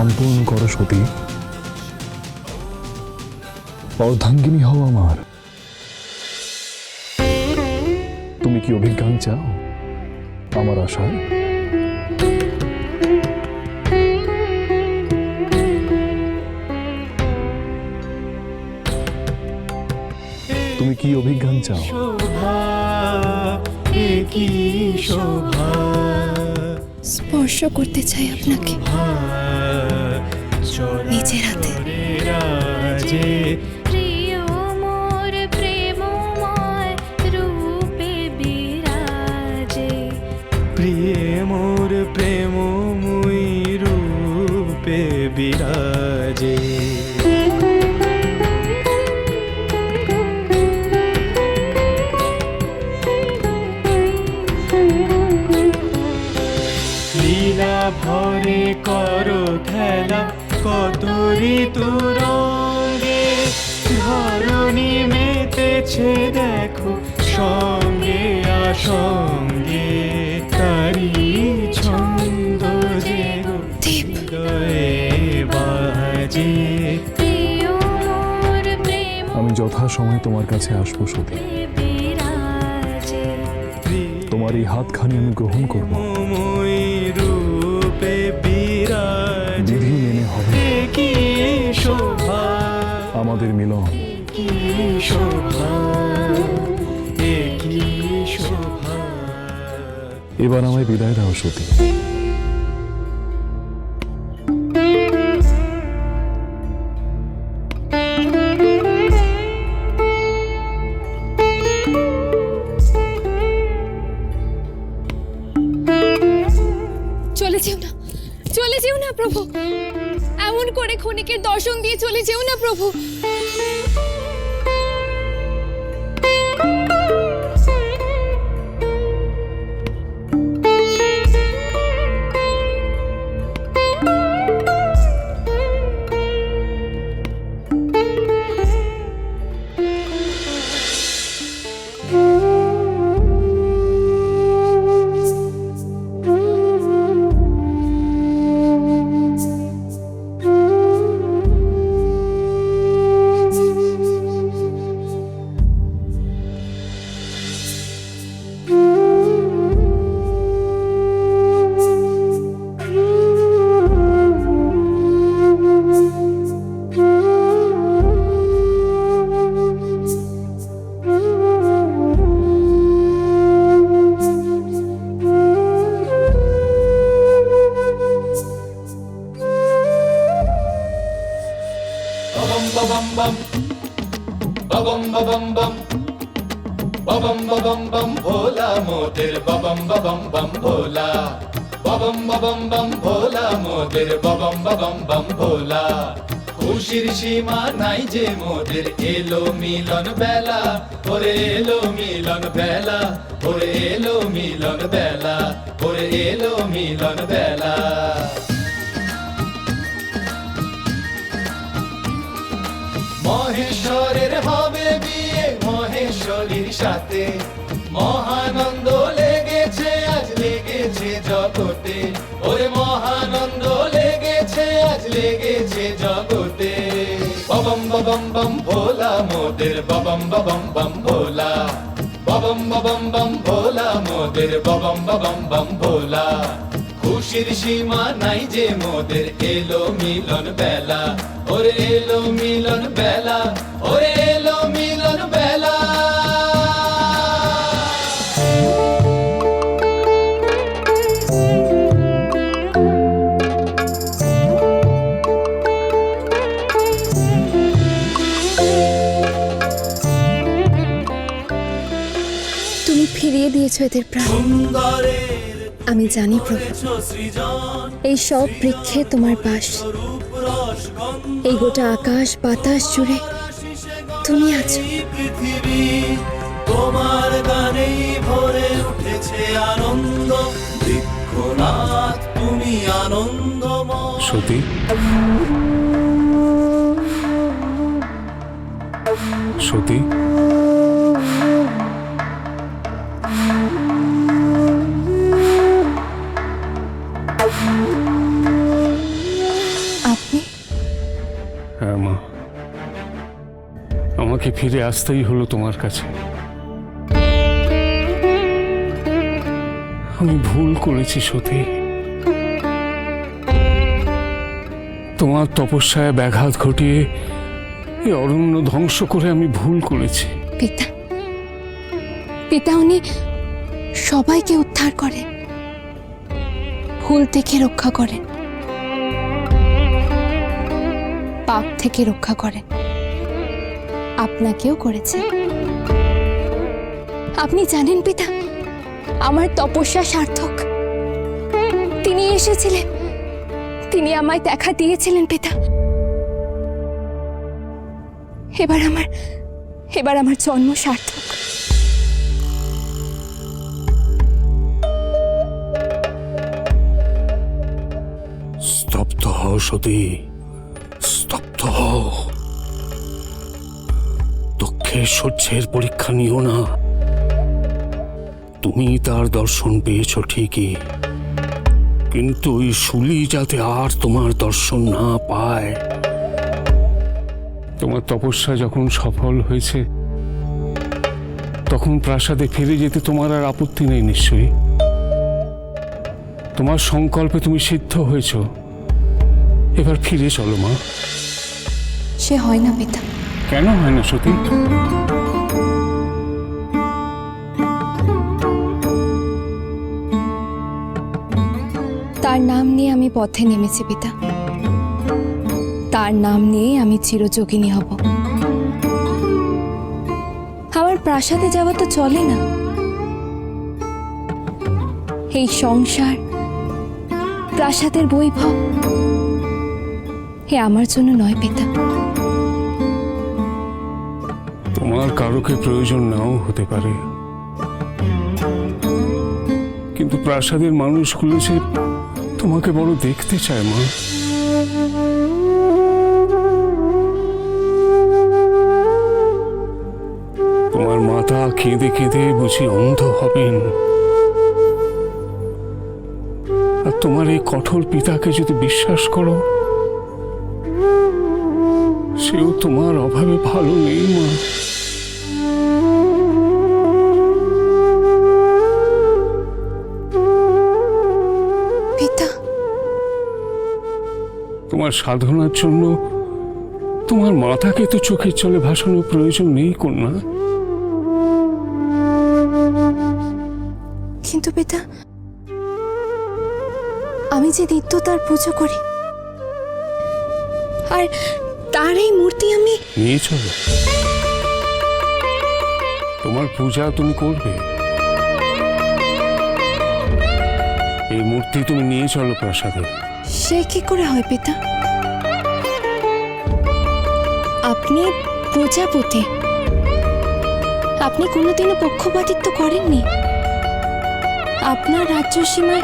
সম্পূর্ণ করো সতী। অর্ধাঙ্গিনী হও আমার। তুমি কি অভিজ্ঞান চাও আমার আশায়? তুমি কি অভিজ্ঞান চাও? কি শোভা? স্পর্শ করতে চাই আপনাকে। নিজের হাতে। মোর প্রেমময় রূপে বিরাজে। ভরে করো খেলা কত ঋতুরঙ্গে ধরণী মেতেছে দেখো সঙ্গে আসঙ্গে। তারি ছন্দ যে হৃদয়ে বাজে। আমি যথা সময় তোমার কাছে আসব সতী বিরাজে তোমার এই হাতখানি আমি গ্রহণ করব। শোভা। আমাদের মিলন। কি শোভা এ কি শোভা। এবার আমায় বিদায় দাও সতী। যেও না প্রভু। Babam babam bam. Babam babam bam ভোলা মোদের babam babam bam ভোলা babam babam bam ভোলা মোদের babam babam bam ভোলা খুশির সীমা নাই যে মোদের এলো মিলন বেলা ওরে এলো মিলন বেলা ওরে এলো মিলন বেলা ওরে এলো মিলন বেলা সাথে। মহানন্দ লেগেছে, আজ লেগেছে জগতে। ওরে মহানন্দ লেগেছে, আজ লেগেছে জগতে। ববম ববম বম ভোলা মোদের, ববম ববম বম ভোলা। ববম ববম বম ভোলা মোদের, ববম ববম বম ভোলা। খুশির সীমা নাই যে মোদের, এলো মিলন বেলা। ওরে এলো মিলন বেলা, ওরে দিয়েছ এদের প্রাণ। আমি জানি প্রভু এই সব বৃক্ষে তোমার বাস। এই গোটা আকাশ বাতাস জুড়ে তুমি আছো। তোমার গানেই ভরে উঠেছে আনন্দ। বৃক্ষনাথ তুমি আনন্দময়। সতী। সতী। ফিরে আসতেই হলো তোমার কাছে। আমি ভুল করেছি সতী তোমার তপস্যায় ব্যাঘাত ঘটিয়ে এই অরণ্য ধ্বংস করে আমি ভুল করেছি। পিতা পিতা, উনি সবাইকে উদ্ধার করেন। ভুল থেকে রক্ষা করেন। পাপ থেকে রক্ষা করেন। আপনাকেও করেছেন আপনি জানেন পিতা, আমার তপস্যা সার্থক। তিনি এসেছিলেন। তিনি আমায় দেখা দিয়েছিলেন পিতা। এবার আমার এবার আমার জন্ম সার্থক। স্তব্ধ হও সতী, স্তব্ধ হও। দুঃখের সহ্যের পরীক্ষা নিও না। তুমি তার দর্শন পেয়েছ ঠিকই। কিন্তু ওই শুলি যাতে আর তোমার দর্শন না পায়। তোমার তপস্যা যখন সফল হয়েছে তখন প্রাসাদে ফিরে যেতে তোমার আর আপত্তি নেই নিশ্চয়ই। তোমার সংকল্পে তুমি সিদ্ধ হয়েছ। এবার ফিরে চলো মা। সে হয় না পিতা। কেন হয় না সতী তার নাম নিয়ে আমি পথে নেমেছি, পিতা। তার নাম নিয়ে আমি চিরযোগিনী হব। আমার প্রাসাদে যাওয়া তো চলে না। এই সংসার, প্রাসাদের বৈভব হে আমার জন্য নয়, পিতা। তোমার কারোকে প্রয়োজন নাও হতে পারে। কিন্তু প্রাসাদের মানুষগুলো যে তোমাকে বড় দেখতে চায়, মা। তোমার মাতা কেঁদে কেঁদে বুঝি অন্ধ হবেন। আর তোমার এই কঠোর পিতাকে যদি বিশ্বাস করো, সেও তোমার অভাবে ভালো নেই, মা। তোমার সাধনার জন্য তোমার মাথাকে তো চোখের চলে ভাসানোর প্রয়োজন নেই কন্যা। কিন্তু পিতা আমি যে নিত্য তার পুজো করি আর তার এই মূর্তি আমি নিয়ে চলো। তোমার পূজা তুমি করবে। এই মূর্তি তুমি নিয়ে চলো প্রাসাদে। সে কি করে হয়, পিতা? আপনি প্রজাপতি। আপনি কোনোদিনও পক্ষপাতিত্ব করেননি। আপনার রাজ্য সীমায়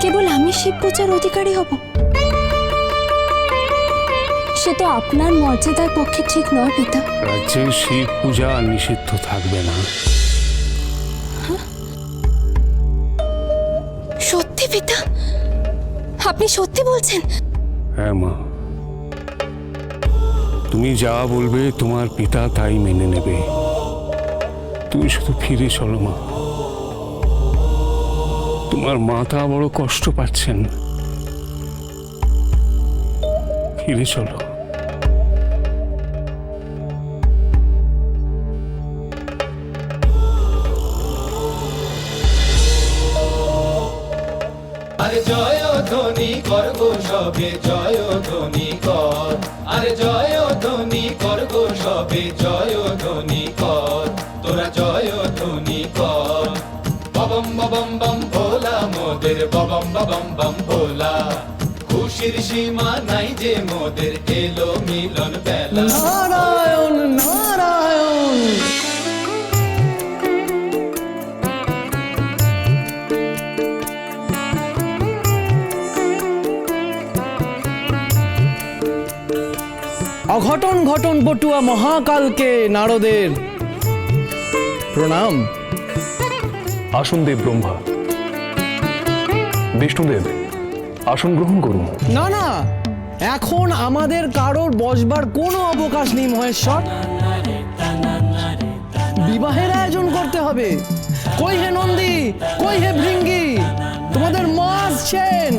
কেবল আমি শিব পূজার অধিকারী হব। সে তো আপনার মর্যাদার পক্ষে ঠিক নয়, পিতা। রাজ্যের শিব পূজা নিষিদ্ধ থাকবে না। আপনি সত্যি বলছেন? হ্যাঁ মা। তুমি যা বলবে তোমার পিতা তাই মেনে নেবে। তুমি শুধু ফিরে চলো মা। তোমার মাতা বড় কষ্ট পাচ্ছেন। ফিরে চলো। আরে জয় ধ্বনি কর গো সবে, জয় ধ্বনি কর। আর জয় ধ্বনি কর গো সবে, জয় ধ্বনি কর। তোরা জয় ধ্বনি কর। ববম ববম বম ভোলা, মোদের ববম ববম বম ভোলা। খুশির সীমা নাই যে মোদের, এলো মিলন বেলা। নারায়ণ নারায়ণ। অঘটন ঘটন পটুয়া মহাকালকে নারদের। প্রণাম। আসুন দেব ব্রহ্মা। বিষ্ণুদেব আসন গ্রহণ করুন। না না এখন আমাদের কারোর বসবার কোনো অবকাশ নেই মহেশ্বর। বিবাহের আয়োজন করতে হবে। কই হে নন্দী কই হে ভৃঙ্গি? তোমাদের মা আসছেন।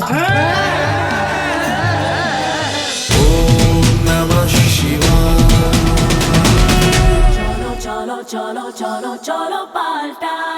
চলো চলো চলো পাল্টা।